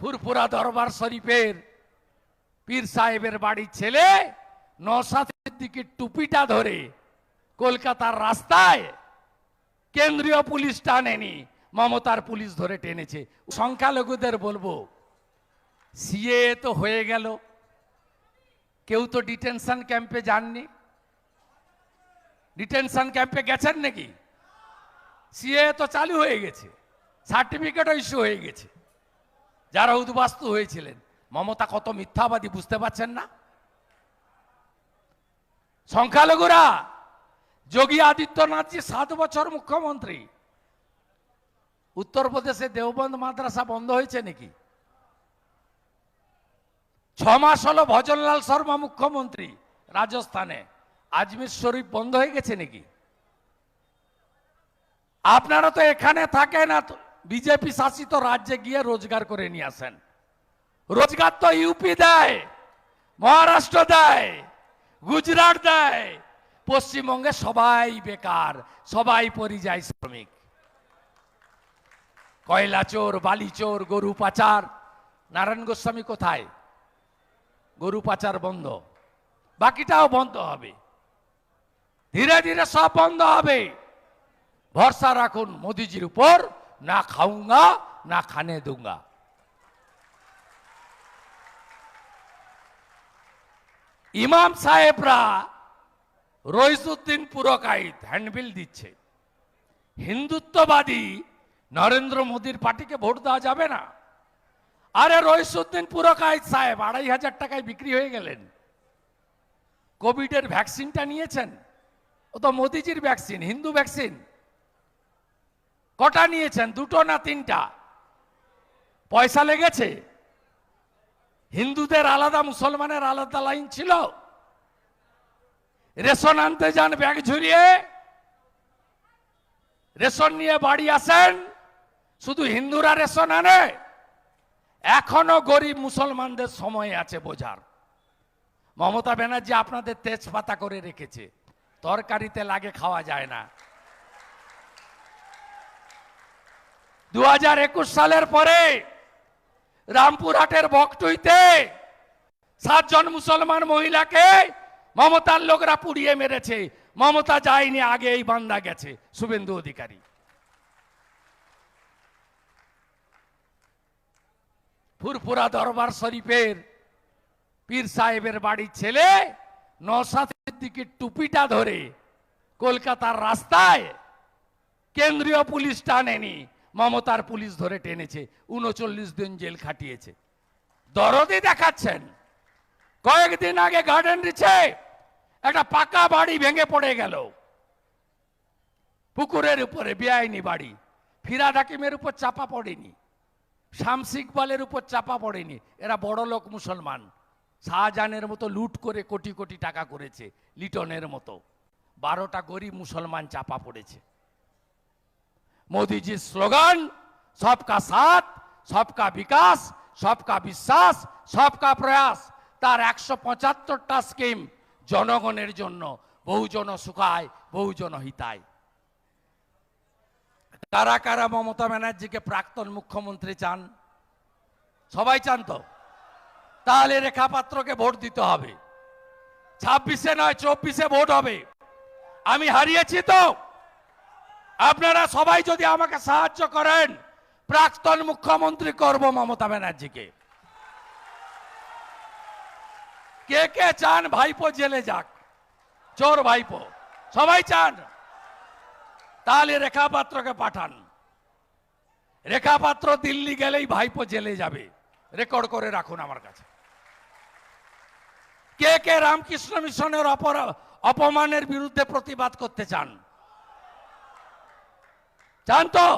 ফুরফুরা দরবার শরীফের পীর সাহেবের বাড়ির ছেলে নসাদের দিকে টুপিটা ধরে কলকাতার রাস্তায় কেন্দ্রীয় পুলিশ টানেনি মমতার পুলিশ ধরে টেনেছে। সংখ্যালঘুদের বলব, সিএ তো হয়ে গেল। কেউ তো ডিটেনশন ক্যাম্পে যাননি। ডিটেনশন ক্যাম্পে গেছেন নাকি? সিএ তো চালু হয়ে গেছে, সার্টিফিকেটও ইস্যু হয়ে গেছে। যারা উদ্বাস্তু হয়েছিলেন, মমতা কত মিথ্যাবাদী বুঝতে পারছেন না? সংখ্যালঘুরা, যোগী আদিত্যনাথজি, সাত বছর মুখ্যমন্ত্রী। উত্তরপ্রদেশে দেওবন্দ মাদ্রাসা বন্ধ হয়েছে নাকি? ছ মাস হলো ভজনলাল শর্মা মুখ্যমন্ত্রী রাজস্থানে। আজমির শরীফ বন্ধ হয়ে গেছে নাকি? আপনারা তো এখানে থাকেন না বিজেপি শাসিত রাজ্যে গিয়ে রোজগার করে নিয়ে আসেন। রোজগার তো ইউপি দেয়, মহারাষ্ট্র দেয়, গুজরাট দেয়, পশ্চিমবঙ্গে সবাই বেকার, সবাই পরিযায়ী শ্রমিক। কয়লা চোর, বালি চোর, গরু পাচার, নারায়ণ গোস্বামী কোথায়? গরু পাচার বন্ধ, বাকিটাও বন্ধ হবে। ধীরে ধীরে সব বন্ধ হবে। ভরসা রাখুন মোদিজির উপর। না খাউঙ্গা না খানে দুঙ্গা। ইমাম সাহেবরা রইসুদ্দিন পুরকাইত হ্যান্ডবিল দিচ্ছে। হিন্দুত্ববাদী নরেন্দ্র মোদীর পার্টিকে ভোট দেওয়া যাবে না। আরে রইসুদ্দিন পুরকাইত সাহেব, আড়াই হাজার টাকায় বিক্রি হয়ে গেলেন। কোভিডের ভ্যাকসিনটা নিয়েছেন। ও তো মোদিজির ভ্যাকসিন, হিন্দু ভ্যাকসিন। কটা নিয়েছেন? দুটো না তিনটা? পয়সা লেগেছে? হিন্দুদের আলাদা, মুসলমানের আলাদা লাইন ছিল। রেশন আনতে যান, ব্যাগ ঝুরিয়ে। রেশন নিয়ে বাড়ি আসেন। শুধু হিন্দুরা রেশন আনে। এখনও গরিব মুসলমানদের সময় আছে বোঝার। মমতা ব্যানার্জি আপনাদের তেজপাতা করে রেখেছে। তরকারিতে লাগে, খাওয়া যায় না। দু হাজার একুশ সালের পরে রামপুরহাটের বকটুইতে সাতজন মুসলমান মহিলাকে মমতার লোকরা পুড়িয়ে মেরেছে। মমতা যায়নি আগে এই বান্দা গেছে, শুভেন্দু অধিকারী। ফুরফুরা দরবার শরীফের পীর সাহেবের বাড়ির ছেলে নসাদের দিকে টুপিটা ধরে কলকাতার রাস্তায় কেন্দ্রীয় পুলিশ টানেনি। মমতার পুলিশ ধরে টেনেছে, উনচল্লিশ দিন জেল খাটিয়েছে। দরদি দেখাচ্ছেন। কয়েকদিন আগে গার্ডেন রিচে একটা পাকা বাড়ি ভেঙে পড়ে গেল। পুকুরের উপরে বেআইনি বাড়ি। ফিরাদ হাকিমের উপর চাপা পড়েনি। শামস ইকবালের উপর চাপা পড়েনি। এরা বড় লোক মুসলমান। শাহজাহানের মতো লুট করে কোটি কোটি টাকা করেছে, লিটনের মতো। বারোটা গরিব মুসলমান চাপা পড়েছে। মোদীজির স্লোগান সবকা সাথ সবকা বিকাশ সবকা বিশ্বাস সবকা প্রয়াস তার একশো পঁচাত্তরটা স্কিম জনগণের জন্য বহুজন সুখায় বহুজন হিতায় কারা কারা মমতা ব্যানার্জিকে প্রাক্তন মুখ্যমন্ত্রী চান সবাই চান তো তাহলে রেখা পাত্রকে ভোট দিতে হবে ছাব্বিশে নয় চব্বিশে ভোট হবে আমি হারিয়েছি তো আপনারা সবাই যদি আমাকে সাহায্য করেন, প্রাক্তন মুখ্যমন্ত্রী করব মমতা ব্যানার্জিকে। কে কে চান ভাইপো জেলে যাক। চোর ভাইপো। সবাই চান? তাহলে রেখা পাত্রকে পাঠান। রেখা পাত্র দিল্লি গেলেই ভাইপো জেলে যাবে। রেকর্ড করে রাখুন আমার কাছে। কে কে রামকৃষ্ণ মিশনের অপমানের বিরুদ্ধে প্রতিবাদ করতে চান? চান তো